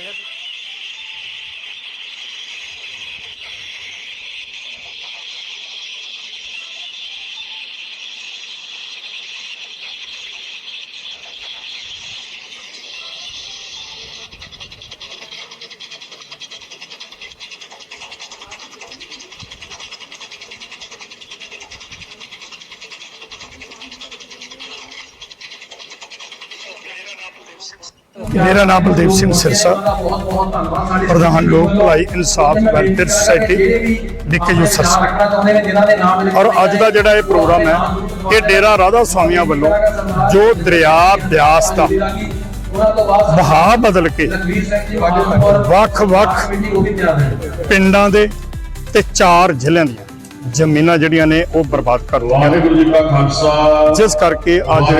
জায়গা ਮੇਰਾ ਨਾਮ ਬਲਦੇਵ ਸਿੰਘ ਸਿਰਸਾ। ਪ੍ਰਧਾਨ ਲੋਕ ਭਲਾਈ ਇਨਸਾਫ ਵੈਲਫੇਅਰ ਸੁਸਾਇਟੀ ਡਿੱਕੇ ਯੂ ਸਰਸਾ ਔਰ ਅੱਜ ਦਾ ਜਿਹੜਾ ਇਹ ਪ੍ਰੋਗਰਾਮ ਹੈ, ਇਹ ਡੇਰਾ ਰਾਧਾ ਸਵਾਮੀਆਂ ਵੱਲੋਂ ਜੋ ਦਰਿਆ ਬਿਆਸ ਦਾ ਵਹਾਅ ਬਦਲ ਕੇ ਵੱਖ-ਵੱਖ ਪਿੰਡਾਂ ਦੇ ਤੇ ਚਾਰ ਜ਼ਿਲ੍ਹਿਆਂ ਦੀਆਂ ਜ਼ਮੀਨਾਂ ਜਿਹੜੀਆਂ ਨੇ ਉਹ ਬਰਬਾਦ ਕਰ ਦਿੱਤੀਆਂ ਨੇ ਜਿਸ ਕਰਕੇ ਅੱਜ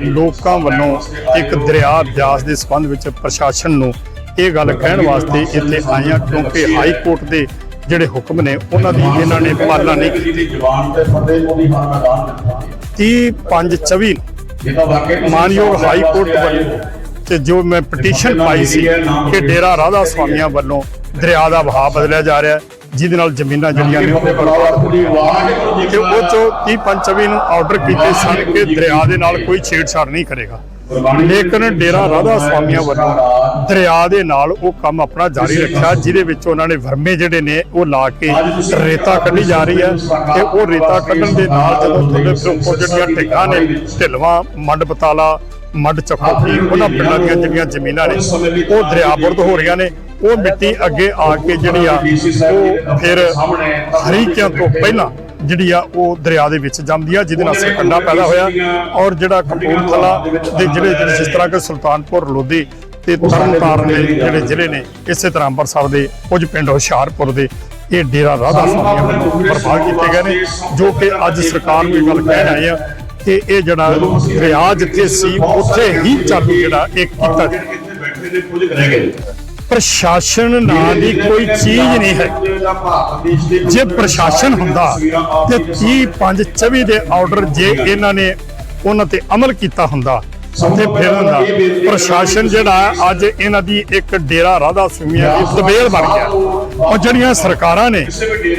ਲੋਕਾਂ ਵੱਲੋਂ ਇੱਕ ਦਰਿਆ ਬਿਆਸ ਦੇ ਸੰਬੰਧ ਵਿੱਚ ਪ੍ਰਸ਼ਾਸਨ ਨੂੰ ਇਹ ਗੱਲ ਕਹਿਣ ਵਾਸਤੇ ਇੱਥੇ ਆਏ ਹਾਂ ਕਿਉਂਕਿ ਹਾਈ ਕੋਰਟ ਦੇ ਜਿਹੜੇ ਹੁਕਮ ਨੇ ਉਹਨਾਂ ਦੀ ਇਹਨਾਂ ਨੇ ਪਾਲਣਾ ਨਹੀਂ ਕੀਤੀ। ਜਵਾਨ ਤੇ ਫਤਿਹ ਨੂੰ ਵੀ ਹਰ ਮੈਦਾਨ ਦਿੱਤਾ 30 5 24 ਇਹ ਤਾਂ ਵਾਕਈ ਮਾਨਯੋਗ ਹਾਈ ਕੋਰਟ ਵੱਲੋਂ ਤੇ ਜੋ ਮੈਂ ਪਟੀਸ਼ਨ ਪਾਈ ਸੀ ਕਿ ਡੇਰਾ ਰਾਧਾ ਸਵਾਮੀਆਂ ਵੱਲੋਂ ਦਰਿਆ ਦਾ ਵਹਾਅ ਬਦਲਿਆ ਜਾ ਰਿਹਾ ਹੈ। ਜਿਹਦੇ ਨਾਲ ਜ਼ਮੀਨਾਂ ਜਿਹੜੀਆਂ ਨੇ ਤੇ ਉਹ ਚੋਂ 30 ਪੰਚਵੀ ਨੂੰ ਆਰਡਰ ਕੀਤੇ ਸਨ ਕਿ ਦਰਿਆ ਦੇ ਨਾਲ ਕੋਈ ਛੇੜਛਾੜ ਨਹੀਂ ਕਰੇਗਾ। ਲੇਕਿਨ ਡੇਰਾ ਰਾਧਾ ਸਵਾਮੀਆਂ ਵੱਲੋਂ ਦਰਿਆ ਦੇ ਨਾਲ ਉਹ ਕੰਮ ਆਪਣਾ ਜਾਰੀ ਰੱਖਿਆ ਜਿਹਦੇ ਵਿੱਚ ਉਹਨਾਂ ਨੇ ਵਰਮੇ ਜਿਹੜੇ ਨੇ ਉਹ ਲਾ ਕੇ ਰੇਤਾ ਕੱਢੀ ਜਾ ਰਹੀ ਹੈ ਤੇ ਉਹ ਰੇਤਾ ਕੱਢਣ ਦੇ ਨਾਲ ਜਦੋਂ ਤੁਹਾਡੇ ਫਿਰ ਉੱਪਰ ਜਿਹੜੀਆਂ ਢਿੱਗਾਂ ਨੇ ਢਿਲਵਾ ਮੰਡ ਬਤਾਲਾ ਮੰਡ ਚੱਕੋਕੀ ਉਹਨਾਂ ਪਿੰਡਾਂ ਦੀਆਂ ਜਿਹੜੀਆਂ ਜ਼ਮੀਨਾਂ ਨੇ ਉਹ ਦਰਿਆਬੁਰਦ ਹੋ ਰਹੀਆਂ ਨੇ। ਉਹ ਮਿੱਟੀ ਅੱਗੇ ਆ ਕੇ ਜਿਹੜੀ ਆ, ਉਹ ਫਿਰ ਹਰੀਕਿਆਂ ਤੋਂ ਪਹਿਲਾਂ ਜਿਹੜੀ ਆ, ਉਹ ਦਰਿਆ ਦੇ ਵਿੱਚ ਜੰਮਦੀ ਆ, ਜਿਹਦੇ ਨਾਲ ਸਰਕੰਡਾ ਪੈਦਾ ਹੋਇਆ। ਔਰ ਜਿਹੜਾ ਕਪੂਰਥਲਾ ਦੇ ਜ਼ਿਲ੍ਹੇ ਜਿਹੜੇ ਜਿਸ ਤਰ੍ਹਾਂ ਕਿ ਸੁਲਤਾਨਪੁਰ, ਲੋਧੀ ਤੇ ਤਰਨਤਾਰਨ ਦੇ ਜਿਹੜੇ ਜ਼ਿਲ੍ਹੇ ਨੇ, ਇਸੇ ਤਰ੍ਹਾਂ ਅੰਮ੍ਰਿਤਸਰ ਦੇ ਕੁਝ ਪਿੰਡ ਹੁਸ਼ਿਆਰਪੁਰ ਦੇ ਇਹ ਡੇਰਾ ਰਾਧਾ ਸਵਾਮੀਆਂ ਵੱਲੋਂ ਬਰਬਾਦ ਕੀਤੇ ਗਏ ਨੇ, ਜੋ ਕਿ ਅੱਜ ਸਰਕਾਰ ਨੂੰ ਇਹ ਗੱਲ ਕਹਿਣ ਆਏ ਆ ਕਿ ਇਹ ਜਿਹੜਾ ਦਰਿਆ ਜਿੱਥੇ ਸੀ, ਉੱਥੇ ਹੀ ਚਾਲੂ ਜਿਹੜਾ ਇਹ ਕੀਤਾ ਜਾਵੇ ਪ੍ਰਸ਼ਾਸਨ ਨਾਂ ਦੀ ਕੋਈ ਚੀਜ਼ ਨਹੀਂ ਹੈ। ਜੇ ਪ੍ਰਸ਼ਾਸਨ ਹੁੰਦਾ ਤੇ 30 5 24 ਦੇ ਆਰਡਰ ਜੇ ਇਹਨਾਂ ਨੇ ਉਹਨਾਂ ਤੇ ਅਮਲ ਕੀਤਾ ਹੁੰਦਾ ਤੇ ਫਿਰ ਹੁੰਦਾ। ਪ੍ਰਸ਼ਾਸਨ ਜਿਹੜਾ ਅੱਜ ਇਹਨਾਂ ਦੀ ਇੱਕ ਡੇਰਾ ਰਾਧਾ ਸੁਮੀਆਂ ਦੀ ਤਬੇਲ ਬਣ ਗਿਆ। ਉਹ ਜਿਹੜੀਆਂ ਸਰਕਾਰਾਂ ਨੇ,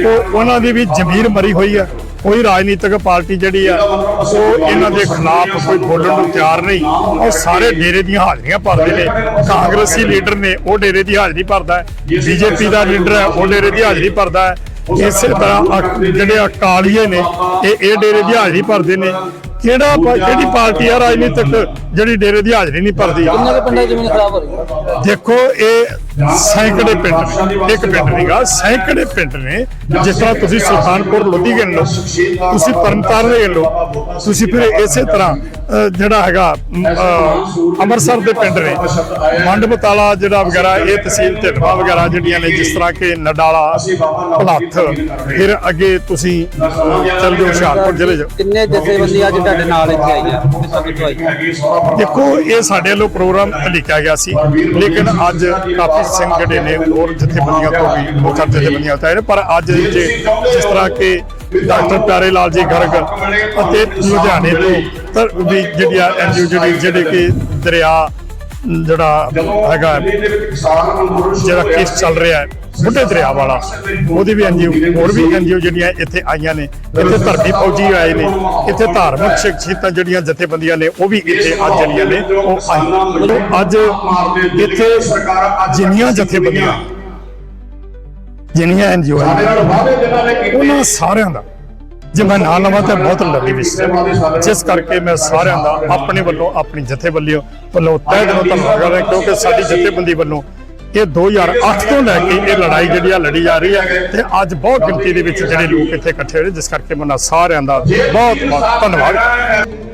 ਉਹ ਉਹਨਾਂ ਦੀ ਵੀ ਜ਼ਮੀਰ ਮਰੀ ਹੋਈ ਹੈ। ਕੋਈ ਰਾਜਨੀਤਿਕ ਪਾਰਟੀ ਜਿਹੜੀ ਆ ਉਹ ਇਹਨਾਂ ਦੇ ਖਿਲਾਫ ਕੋਈ ਬੋਲਣ ਨੂੰ ਤਿਆਰ ਨਹੀਂ। ਉਹ ਸਾਰੇ ਡੇਰੇ ਦੀਆਂ ਹਾਜ਼ਰੀਆਂ ਭਰਦੇ ਨੇ। ਕਾਂਗਰਸੀ ਲੀਡਰ ਨੇ ਉਹ ਡੇਰੇ ਦੀ ਹਾਜ਼ਰੀ ਭਰਦਾ ਹੈ। ਬੀਜੇਪੀ ਦਾ ਲੀਡਰ ਹੈ ਉਹ ਡੇਰੇ ਦੀ ਹਾਜ਼ਰੀ ਭਰਦਾ ਹੈ। ਇਸੇ ਤਰ੍ਹਾਂ ਜਿਹੜੇ ਅਕਾਲੀਏ ਨੇ ਇਹ ਇਹ ਡੇਰੇ ਦੀ ਹਾਜ਼ਰੀ ਭਰਦੇ ਨੇ। ਕਿਹੜਾ ਕਿਹੜੀ ਪਾਰਟੀ ਆ ਰਾਜਨੀਤਿਕ ਜਿਹੜੀ ਡੇਰੇ ਦੀ ਹਾਜ਼ਰੀ ਨਹੀਂ ਭਰਦੀ? ਦੇਖੋ ਇਹ ਸੈਂਕੜੇ ਪਿੰਡ ਇੱਕ ਪਿੰਡ ਨਹੀਂਗਾ ਸੈਂਕੜੇ ਪਿੰਡ ਨੇ ਜਿਸ ਤਰ੍ਹਾਂ ਤੁਸੀਂ ਸੁਲਤਾਨਪੁਰ ਲੋਧੀ ਗਿਣ ਲਓ ਤੁਸੀਂ ਤਰਨਤਾਰਨ ਗਿਣ ਲਓ ਤੁਸੀਂ ਫਿਰ ਇਸੇ ਤਰ੍ਹਾਂ ਜਿਹੜਾ ਹੈਗਾ ਅੰਮ੍ਰਿਤਸਰ ਦੇ ਪਿੰਡ ਨੇ ਮੰਡ ਬਤਾਲਾ ਜਿਹੜਾ ਵਗੈਰਾ ਇਹ ਤਹਿਸੀਲ ਢਿਲਵਾ ਵਗੈਰਾ ਜਿਹੜੀਆਂ ਨੇ ਜਿਸ ਤਰ੍ਹਾਂ ਕਿ ਨਡਾਲਾ ਭਲੱਥ ਫਿਰ ਅੱਗੇ ਤੁਸੀਂ ਚੱਲ ਜਾਓ ਹੁਸ਼ਿਆਰਪੁਰ ਜ਼ਿਲ੍ਹੇ 'ਚ। ਕਿੰਨੇ ਜਥੇਬੰਦੀਆਂ ਅੱਜ ਤੁਹਾਡੇ ਨਾਲ ਇੱਥੇ ਕਿੱਥੋਂ ਆਈਆਂ ਦੇਖੋ ਇਹ ਸਾਡੇ ਵੱਲੋਂ ਪ੍ਰੋਗਰਾਮ ਲਿਖਿਆ ਗਿਆ ਸੀ ਲੇਕਿਨ ਅੱਜ ਕਾਫੀ ਸਿੰਘ ਜਿਹੜੇ ਨੇ ਹੋਰ ਜਥੇਬੰਦੀਆਂ ਤੋਂ ਵੀ ਮੁੱਖ ਜਥੇਬੰਦੀਆਂ ਤੋਂ ਪਰ ਅੱਜ ਜੇ ਜਿਸ ਤਰ੍ਹਾਂ ਕਿ ਡਾਕਟਰ ਪਿਆਰੇ ਲਾਲ ਜੀ ਗਰਗ ਅਤੇ ਲੁਧਿਆਣੇ ਤੋਂ ਵੀ ਜਿਹੜੀ ਐਨਜੀਓ ਜਿਹੜੀ ਜਿਹੜੇ ਕਿ ਦਰਿਆ ਜਿਹੜਾ ਹੈਗਾ ਜਿਹੜਾ ਕੇਸ ਚੱਲ ਰਿਹਾ ਹੈ ਬੁੱਢੇ ਦਰਿਆ ਵਾਲਾ ਉਹਦੀ ਵੀ ਐਨਜੀਓ ਹੋਰ ਵੀ ਐਨਜੀਓ ਜਿਹੜੀਆਂ ਇੱਥੇ ਆਈਆਂ ਨੇ ਇੱਥੇ ਧਰਤੀ ਫੌਜੀ ਆਏ ਨੇ ਇੱਥੇ ਧਾਰਮਿਕ ਸ਼ਖਸੀਅਤਾਂ ਜਿਹੜੀਆਂ ਜਥੇਬੰਦੀਆਂ ਨੇ ਉਹ ਵੀ ਇੱਥੇ ਅੱਜ ਜਿਹੜੀਆਂ ਨੇ ਉਹ ਆਈਆਂ। ਤੇ ਅੱਜ ਇੱਥੇ ਜਿੰਨੀਆਂ ਜਥੇਬੰਦੀਆਂ ਜਿੰਨੀਆਂ ਐਨਜੀਓ ਉਹਨਾਂ ਸਾਰਿਆਂ ਦਾ। ਜੇ ਮੈਂ ਨਾ ਲਵਾਂ ਤਾਂ ਬਹੁਤ ਲੰਬੀ ਲਿਸਟ ਜਿਸ ਕਰਕੇ ਮੈਂ ਸਾਰਿਆਂ ਦਾ ਆਪਣੇ ਵੱਲੋਂ, ਆਪਣੀ ਜਥੇਬੰਦੀ ਵੱਲੋਂ ਤਹਿ ਦਿਲੋਂ ਧੰਨਵਾਦ ਕਰਦਾ ਕਿਉਂਕਿ ਸਾਡੀ ਜਥੇਬੰਦੀ ਵੱਲੋਂ ਇਹ 2008 ਤੋਂ ਲੈ ਕੇ ਇਹ ਲੜਾਈ ਜਿਹੜੀ ਆ, ਲੜੀ ਜਾ ਰਹੀ ਹੈ ਤੇ ਅੱਜ ਬਹੁਤ ਗਿਣਤੀ ਦੇ ਵਿੱਚ ਜਿਹੜੇ ਲੋਕ ਇੱਥੇ ਇਕੱਠੇ ਹੋਏ ਜਿਸ ਕਰਕੇ ਮੈਂ ਸਾਰਿਆਂ ਦਾ ਬਹੁਤ ਬਹੁਤ ਧੰਨਵਾਦ।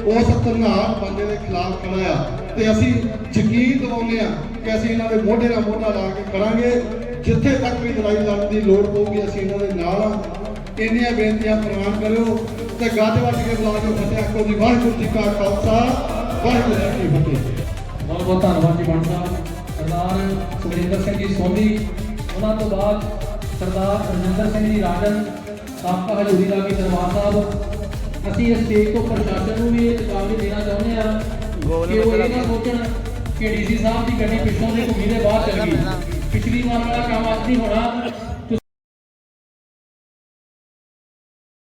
ਉਸ ਧਰਨਾਰ ਬੰਦੇ ਦੇ ਖਿਲਾਫ ਖੜਾ ਆ ਤੇ ਅਸੀਂ ਯਕੀਨ ਦਿਵਾਉਂਦੇ ਆ ਕਿ ਅਸੀਂ ਇਹਨਾਂ ਦੇ ਮੋਢੇ ਨਾਲ ਮੋਢਾ ਲਾ ਕੇ ਕਰਾਂਗੇ ਜਿੱਥੇ ਤੱਕ ਵੀ ਲੜਾਈ ਲੜਨ ਦੀ ਲੋੜ ਪਊਗੀ, ਅਸੀਂ ਇਹਨਾਂ ਦੇ ਨਾਲ ਆ ਇੰਨੀਆਂ ਬੇਨਤੀਆਂ ਪ੍ਰਵਾਨ ਕਰਿਓ ਤੇ ਗੱਜ ਵੱਜ ਕੇ ਬੁਲਾ ਕੇ ਫਤਿਹ ਆਖੋ ਜੀ, ਵਾਹਿਗੁਰੂ ਜੀ ਕਾ ਖਾਲਸਾ, ਵਾਹਿਗੁਰੂ ਜੀ ਕੀ ਫਤਿਹ। ਬਹੁਤ ਬਹੁਤ ਧੰਨਵਾਦ ਜੀ ਬਣ ਸਾਹਿਬ। ਸਰਦਾਰ ਸੁਖਿੰਦਰ ਸਿੰਘ ਜੀ ਸੋਢੀ, ਉਹਨਾਂ ਤੋਂ ਬਾਅਦ ਸਰਦਾਰ ਰਜਿੰਦਰ ਸਿੰਘ ਜੀ ਰਾਜਨ, ਸਾਬਕਾ ਹਜ਼ੂਰੀ ਦਾ ਵੀ ਦਰਬਾਰ ਸਾਹਿਬ। ਅਸੀਂ ਇਸ ਸਟੇਜ ਤੋਂ ਪ੍ਰਸ਼ਾਸਨ ਨੂੰ ਵੀ ਇਹ ਚੇਤਾਵਨੀ ਦੇਣਾ ਚਾਹੁੰਦੇ ਹਾਂ ਕਿ ਉਹ ਇਹ ਨਾ ਸੋਚਣ ਕਿ ਡੀਸੀ ਸਾਹਿਬ ਦੀ ਗੱਡੀ ਪਿੱਛੋਂ ਦੇ ਘੁੰਮੀ ਦੇ ਬਾਹਰ ਚਲ ਗਈ। ਪਿਛਲੀ ਵਾਰ ਵਾਲਾ ਕੰਮ ਅੱਜ ਨਹੀਂ ਹੋਣਾ।